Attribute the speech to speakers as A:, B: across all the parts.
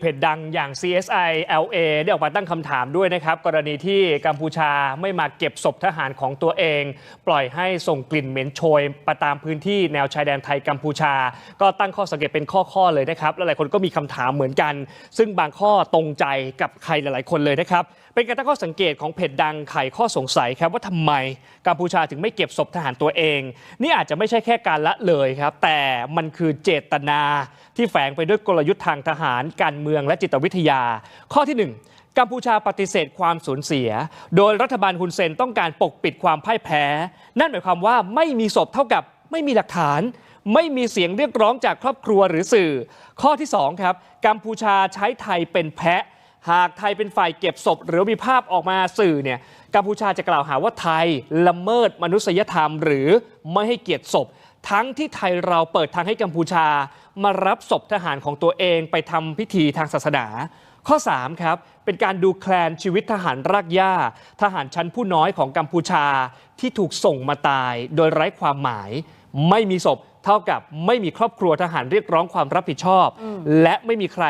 A: เพจดังอย่าง CSI LA ได้ออกมาตั้งคำถามด้วยนะครับ กรณีที่กัมพูชาไม่มาเก็บศพทหารของตัวเอง ปล่อยให้ส่งกลิ่นเหม็นโชยไปตามพื้นที่แนวชายแดนไทยกัมพูชา ก็ตั้งข้อสังเกตเป็นข้อ ๆ เลยนะครับ และหลายคนก็มีคำถามเหมือนกัน ซึ่งบางข้อตรงใจกับใครหลาย ๆ คนเลยนะครับ เป็นการตั้งข้อสังเกตของเพจดังไขข้อสงสัยครับว่าทำไมกัมพูชาถึงไม่เก็บศพทหารตัวเอง นี่อาจจะไม่ใช่แค่การละเลยครับแต่มันคือเจตนาที่แฝงไปด้วยกลยุทธ์ทางทหารการเมืองและจิตวิทยา ข้อที่ 1กัมพูชาปฏิเสธความสูญเสีย โดยรัฐบาลฮุนเซนต้องการปกปิดความพ่ายแพ้ นั่นหมายความว่าไม่มีศพเท่ากับไม่มีหลักฐาน ไม่มีเสียงเรียกร้องจากครอบครัวหรือสื่อ ข้อที่ 2 ครับ กัมพูชาใช้ไทยเป็นแพะ หากไทยเป็นฝ่ายเก็บศพ หรือมีภาพออกมาสื่อเนี่ยกัมพูชาจะกล่าวหาว่าไทยละเมิดมนุษยธรรม หรือไม่ให้เกียรติศพ ทั้งที่ไทยเราเปิดทางให้กัมพูชา มารับศพทหารของตัวเองไปทำพิธีทางศาสนา ข้อ 3 ครับ เป็นการดูแคลนชีวิตทหารรากหญ้า ทหารชั้นผู้น้อยของกัมพูชาที่ถูกส่งมาตายโดยไร้ความหมาย ไม่มีศพเท่ากับไม่มีครอบครัวทหารเรียกร้องความรับผิดชอบ และไม่มีใคร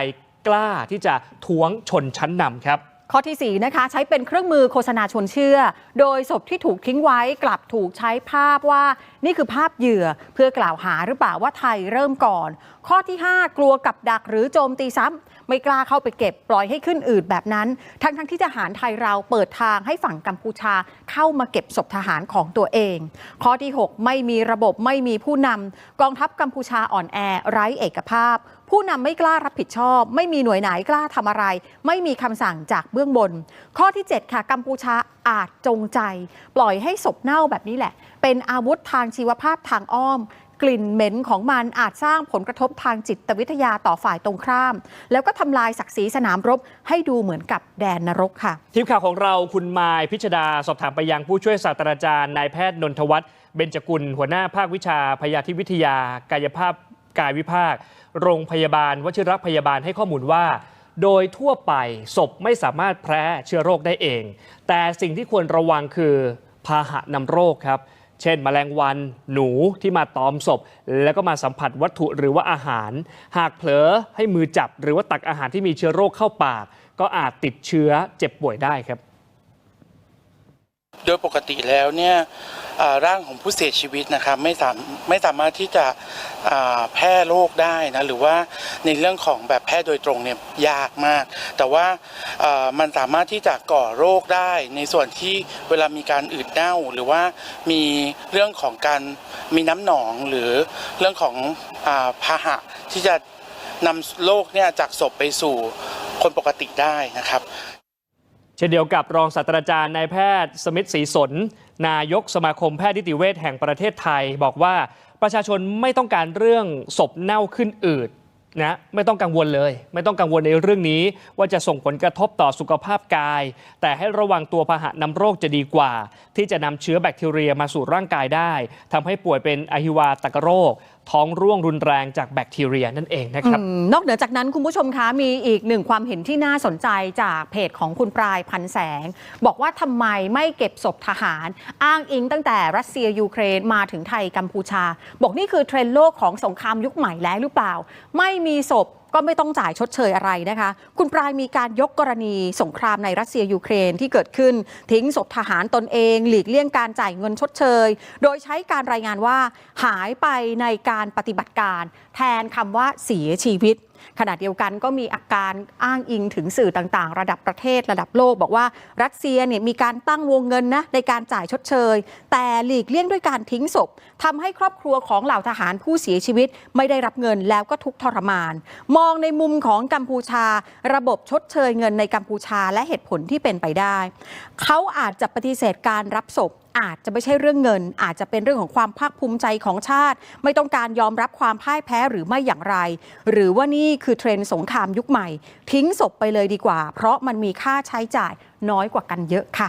A: กล้าที่จะท้วงชนชั้นนำครับ
B: ข้อที่ 4 นะคะ ใช้เป็นเครื่องมือโฆษณาชวนเชื่อ โดยศพที่ถูกทิ้งไว้กลับถูกใช้ภาพว่า นี่คือภาพเหยื่อเพื่อกล่าวหาหรือเปล่าว่าไทยเริ่มก่อน ข้อที่ 5 กลัวกับดักหรือโจมตีซ้ำไม่กล้าเข้าไปเก็บปล่อยให้ขึ้นอืดแบบนั้น ทั้งทั้งๆที่ทหารไทยเราเปิดทางให้ฝั่งกัมพูชาเข้ามาเก็บศพทหารของตัวเอง ข้อที่ 6 ไม่มีระบบไม่มีผู้นำกองทัพกัมพูชาอ่อนแอไร้เอกภาพ ผู้นำไม่กล้ารับผิดชอบ ไม่มีหน่วยไหนกล้าทำอะไร ไม่มีคำสั่งจากเบื้องบน ข้อที่ 7 ค่ะ กัมพูชาอาจจงใจ ปล่อยให้ศพเน่าแบบนี้แหละ เป็นอาวุธทางชีวภาพทางอ้อม กลิ่นเหม็นของมันอาจสร้างผลกระทบทางจิตวิทยาต่อฝ่ายตรงข้าม แล้วก็ทำลายศักดิ์ศรีสนามรบ ให้ดูเหมือนกับแดนนรกค่ะ
A: ทีมข่าวของเราคุณมายพิชดาสอบถามไปยังผู้ช่วยศาสตราจารย์นายแพทย์นนทวัฒน์เบญจกุลหัวหน้าภาควิชาพยาธิวิทยา กายภาพ กายวิภาค โรงพยาบาลวชิรพยาบาลให้ข้อมูลว่า โดยทั่วไปศพไม่สามารถแพร่เชื้อโรคได้เอง แต่สิ่งที่ควรระวังคือพาหะนำโรคครับ เช่นแมลงวันหนูที่มาตอมศพ แล้วก็มาสัมผัสวัตถุหรือว่าอาหาร หากเผลอให้มือจับหรือว่าตักอาหารที่มีเชื้อโรคเข้าปาก ก็อาจติดเชื้อเจ็บป่วยได้ครับ
C: โดยปกติแล้วเนี่ยร่างของผู้เสียชีวิตนะครับไม่สามไม่สามารถที่จะแพร่โรคได้นะหรือว่าในเรื่องของแบบแพร่โดยตรงเนี่ยยากมาก แต่ว่ามันสามารถที่จะก่อโรคได้ ในส่วนที่เวลามีการอืดเน่า หรือว่ามีเรื่องของการมีน้ำหนองหรือเรื่องของอพาหะที่จะนำโรคเนี่ยจากศพไปสู่คนปกติได้นะครับ
A: เช่นเดียวกับรองศาสตราจารย์นายแพทย์สมิทธศรีสน นายกสมาคมแพทย์นิติเวชแห่งประเทศไทย บอกว่าประชาชนไม่ต้องการเรื่องศพเน่าขึ้นอืดนะไม่ต้องกังวลเลย ไม่ต้องกังวลในเรื่องนี้ ว่าจะส่งผลกระทบต่อสุขภาพกาย แต่ให้ระวังตัวพาหะนำโรคจะดีกว่า ที่จะนำเชื้อแบคทีเรียมาสู่ร่างกายได้ทำให้ป่วยเป็นอหิวาตกโรค ท้องร่วงรุนแรงจากแบคทีเรียนั่นเองนะครับ
B: อนอกเหนือจากนั้นคุณผู้ชมคะมีอีกหนึ่งความเห็นที่น่าสนใจจากเพจของคุณปลายพันแสง บอกว่าทำไมไม่เก็บศพทหาร อ้างอิงตั้งแต่รัสเซียยูเครนมาถึงไทยกัมพูชา บอกนี่คือเทรนด์โลกของสงครามยุคใหม่แล้วหรือเปล่า ไม่มีศพ ก็ไม่ต้องจ่ายชดเชยอะไรนะคะ คุณปลายมีการยกกรณีสงครามในรัสเซียยูเครนที่เกิดขึ้น ทิ้งศพทหารตนเอง หลีกเลี่ยงการจ่ายเงินชดเชย โดยใช้การรายงานว่าหายไปในการปฏิบัติการ แทนคำว่าเสียชีวิต ขณะเดียวกันก็มีอาการอ้างอิงถึงสื่อต่างๆ ระดับประเทศระดับโลก บอกว่ารัสเซียเนี่ยมีการตั้งวงเงินนะในการจ่ายชดเชย แต่หลีกเลี่ยงด้วยการทิ้งศพทำให้ครอบครัวของเหล่าทหารผู้เสียชีวิต ไม่ได้รับเงินแล้วก็ทุกทรมาน มองในมุมของกัมพูชา ระบบชดเชยเงินในกัมพูชาและเหตุผลที่เป็นไปได้ เขาอาจจะปฏิเสธการรับศพ อาจจะไม่ใช่เรื่องเงิน อาจจะเป็นเรื่องของความภาคภูมิใจของชาติ ไม่ต้องการยอมรับความพ่ายแพ้หรือไม่อย่างไร หรือว่านี่คือเทรนด์สงครามยุคใหม่ ทิ้งศพไปเลยดีกว่า เพราะมันมีค่าใช้จ่ายน้อยกว่ากันเยอะค่ะ